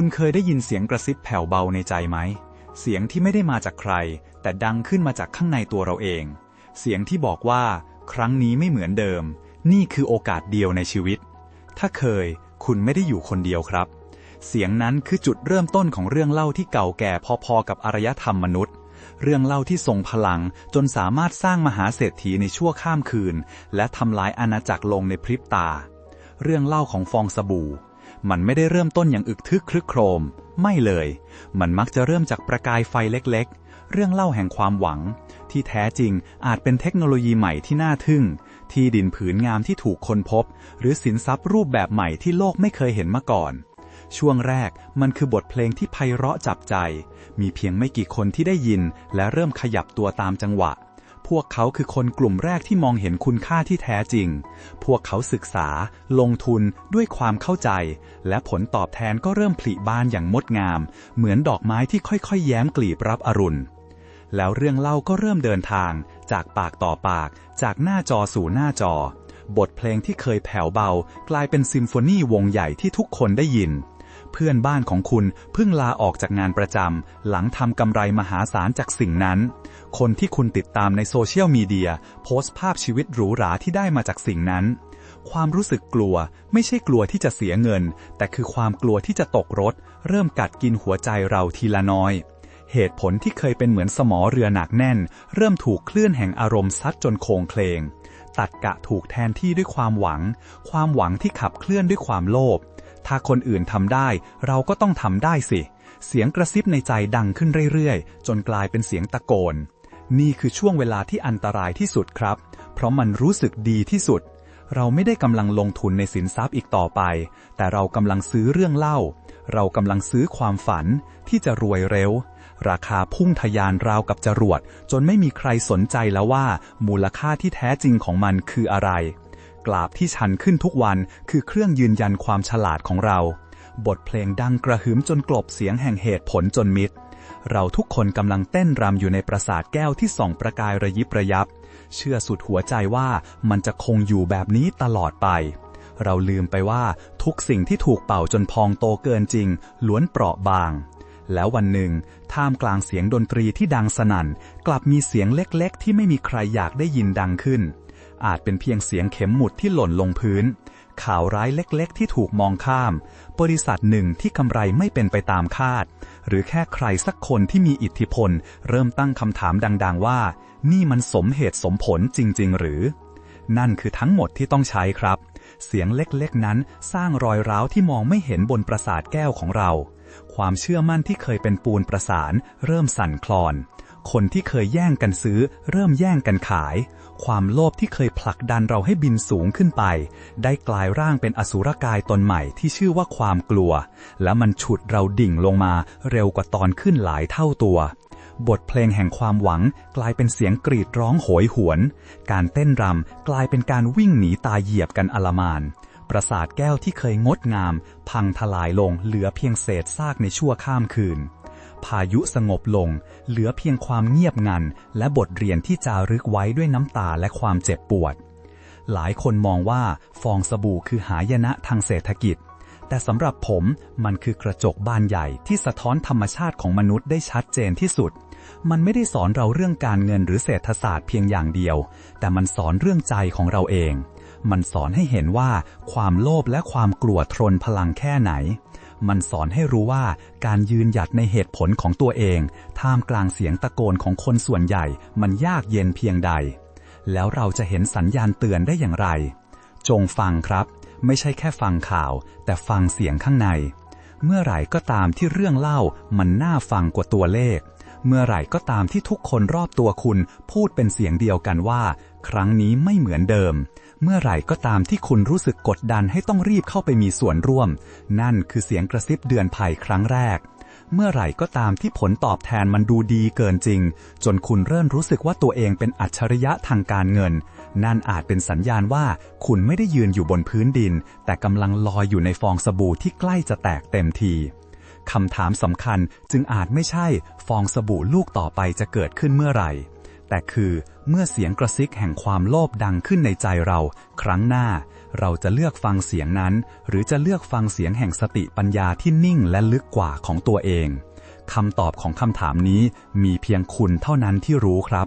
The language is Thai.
คุณเคยได้ยินเสียงกระซิบแผ่วเบาในใจไหม เสียงที่ไม่ได้มาจากใคร แต่ดังขึ้นมาจากข้างในตัวเราเอง เสียงที่บอกว่า ครั้งนี้ไม่เหมือนเดิม นี่คือโอกาสเดียวในชีวิต ถ้าเคย คุณไม่ได้อยู่คนเดียวครับ เสียงนั้นคือจุดเริ่มต้นของเรื่องเล่าที่เก่าแก่พอๆกับอารยธรรมมนุษย์ เรื่องเล่าที่ทรงพลังจนสามารถสร้างมหาเศรษฐีในชั่วข้ามคืน และทำลายอาณาจักรลงในพริบตา เรื่องเล่าของฟองสบู่ มันไม่ได้เริ่มต้นอย่างอึกทึกครึกโครม ไม่เลย มันมักจะเริ่มจากประกายไฟเล็กๆ เรื่องเล่าแห่งความหวัง ที่แท้จริงอาจเป็นเทคโนโลยีใหม่ที่น่าทึ่ง ที่ดินผืนงามที่ถูกค้นพบ หรือสินทรัพย์รูปแบบใหม่ที่โลกไม่เคยเห็นมาก่อนช่วงแรกมันคือบทเพลงที่ไพเราะจับใจ มีเพียงไม่กี่คนที่ได้ยินและเริ่มขยับตัวตามจังหวะ พวกเขาคือคนกลุ่มแรกที่มองเห็นคุณค่าที่แท้จริง พวกเขาศึกษา ลงทุนด้วยความเข้าใจ และผลตอบแทนก็เริ่มผลิบานอย่างงดงาม เหมือนดอกไม้ที่ค่อยๆ แย้มกลีบรับอรุณ แล้วเรื่องเล่าก็เริ่มเดินทาง จากปากต่อปาก จากหน้าจอสู่หน้าจอ บทเพลงที่เคยแผ่วเบา กลายเป็นซิมโฟนีวงใหญ่ที่ทุกคนได้ยิน เพื่อนบ้านของคุณเพิ่งลาออกจากงานประจำหลังทำกำไรมหาศาลจากสิ่งนั้น คนที่คุณติดตามในโซเชียลมีเดียโพสต์ภาพชีวิตหรูหราที่ได้มาจากสิ่งนั้น ความรู้สึกกลัวไม่ใช่กลัวที่จะเสียเงิน แต่คือความกลัวที่จะตกรถ เริ่มกัดกินหัวใจเราทีละน้อยเหตุผลที่เคยเป็นเหมือนสมอเรือหนักแน่น เริ่มถูกคลื่นแห่งอารมณ์ซัดจนโคงเคลง ตัดกะถูกแทนที่ด้วยความหวัง ความหวังที่ขับเคลื่อนด้วยความโลภ ถ้าคนอื่นทำได้ เราก็ต้องทำได้สิ เสียงกระซิบในใจดังขึ้นเรื่อยๆ จนกลายเป็นเสียงตะโกน นี่คือช่วงเวลาที่อันตรายที่สุดครับ เพราะมันรู้สึกดีที่สุด เราไม่ได้กำลังลงทุนในสินทรัพย์อีกต่อไป แต่เรากำลังซื้อเรื่องเล่า เรากำลังซื้อความฝันที่จะรวยเร็ว ราคาพุ่งทะยานราวกับจรวด จนไม่มีใครสนใจแล้วว่า มูลค่าที่แท้จริงของมันคืออะไร กราบที่ชันขึ้นทุกวันคือเครื่องยืนยันความฉลาดของเรา บทเพลงดังกระหึ่มจนกลบเสียงแห่งเหตุผลจนมิด เราทุกคนกำลังเต้นรำอยู่ในปราสาทแก้วที่ส่องประกายระยิบระยับ เชื่อสุดหัวใจว่ามันจะคงอยู่แบบนี้ตลอดไป เราลืมไปว่าทุกสิ่งที่ถูกเป่าจนพองโตเกินจริง ล้วนเปราะบางแล้ววันหนึ่ง ท่ามกลางเสียงดนตรีที่ดังสนั่น กลับมีเสียงเล็กๆ ที่ไม่มีใครอยากได้ยินดังขึ้น อาจเป็นเพียงเสียงเข็มหมุดที่หล่นลงพื้น ข่าวร้ายเล็กๆ ที่ถูกมองข้าม บริษัทหนึ่งที่กำไรไม่เป็นไปตามคาด หรือแค่ใครสักคนที่มีอิทธิพล เริ่มตั้งคำถามดัง ๆ ว่า นี่มันสมเหตุสมผลจริง ๆ หรือ นั่นคือทั้งหมดที่ต้องใช้ครับ เสียงเล็กๆ นั้นสร้างรอยร้าวที่มองไม่เห็นบนปราสาทแก้วของเรา ความเชื่อมั่นที่เคยเป็นปูนประสาน เริ่มสั่นคลอน คนที่เคยแย่งกันซื้อ เริ่มแย่งกันขาย ความโลภที่เคยผลักดันเราให้บินสูงขึ้นไป ได้กลายร่างเป็นอสุรกายตนใหม่ที่ชื่อว่าความกลัว และมันฉุดเราดิ่งลงมาเร็วกว่าตอนขึ้นหลายเท่าตัวบทเพลงแห่งความหวังกลายเป็นเสียงกรีดร้องโหยหวน การเต้นรำกลายเป็นการวิ่งหนีตายเหยียบกันอลมาน ปราสาทแก้วที่เคยงดงาม พังทลายลงเหลือเพียงเศษซากในชั่วข้ามคืน พายุสงบลง เหลือเพียงความเงียบงัน และบทเรียนที่จารึกไว้ด้วยน้ำตาและความเจ็บปวด หลายคนมองว่าฟองสบู่คือหายนะทางเศรษฐกิจ แต่สำหรับผมมันคือกระจกบานใหญ่ที่สะท้อนธรรมชาติของมนุษย์ได้ชัดเจนที่สุด มันไม่ได้สอนเราเรื่องการเงินหรือเศรษฐศาสตร์เพียงอย่างเดียว แต่มันสอนเรื่องใจของเราเอง มันสอนให้เห็นว่าความโลภและความกลัวทรนพลังแค่ไหน มันสอนให้รู้ว่าการยืนหยัดในเหตุผลของตัวเอง ท่ามกลางเสียงตะโกนของคนส่วนใหญ่ มันยากเย็นเพียงใด แล้วเราจะเห็นสัญญาณเตือนได้อย่างไร จงฟังครับ ไม่ใช่แค่ฟังข่าว แต่ฟังเสียงข้างใน เมื่อไหร่ก็ตามที่เรื่องเล่ามันน่าฟังกว่าตัวเลข เมื่อไหร่ก็ตามที่ทุกคนรอบตัวคุณพูดเป็นเสียงเดียวกันว่า ครั้งนี้ไม่เหมือนเดิม เมื่อไหร่ก็ตามที่คุณรู้สึกกดดันให้ต้องรีบเข้าไปมีส่วนร่วม นั่นคือเสียงกระซิบเดือนภัยครั้งแรก เมื่อไหร่ก็ตามที่ผลตอบแทนมันดูดีเกินจริง จนคุณเริ่มรู้สึกว่าตัวเองเป็นอัจฉริยะทางการเงิน นั่นอาจเป็นสัญญาณว่าคุณไม่ได้ยืนอยู่บนพื้นดิน แต่กำลังลอยอยู่ในฟองสบู่ที่ใกล้จะแตกเต็มที คำถามสำคัญจึงอาจไม่ใช่ฟองสบู่ลูกต่อไปจะเกิดขึ้นเมื่อไหร่ แต่คือเมื่อเสียงกระซิกแห่งความโลภดังขึ้นในใจเรา ครั้งหน้า เราจะเลือกฟังเสียงนั้น หรือจะเลือกฟังเสียงแห่งสติปัญญาที่นิ่งและลึกกว่าของตัวเองคำตอบของคำถามนี้มีเพียงคุณเท่านั้นที่รู้ครับ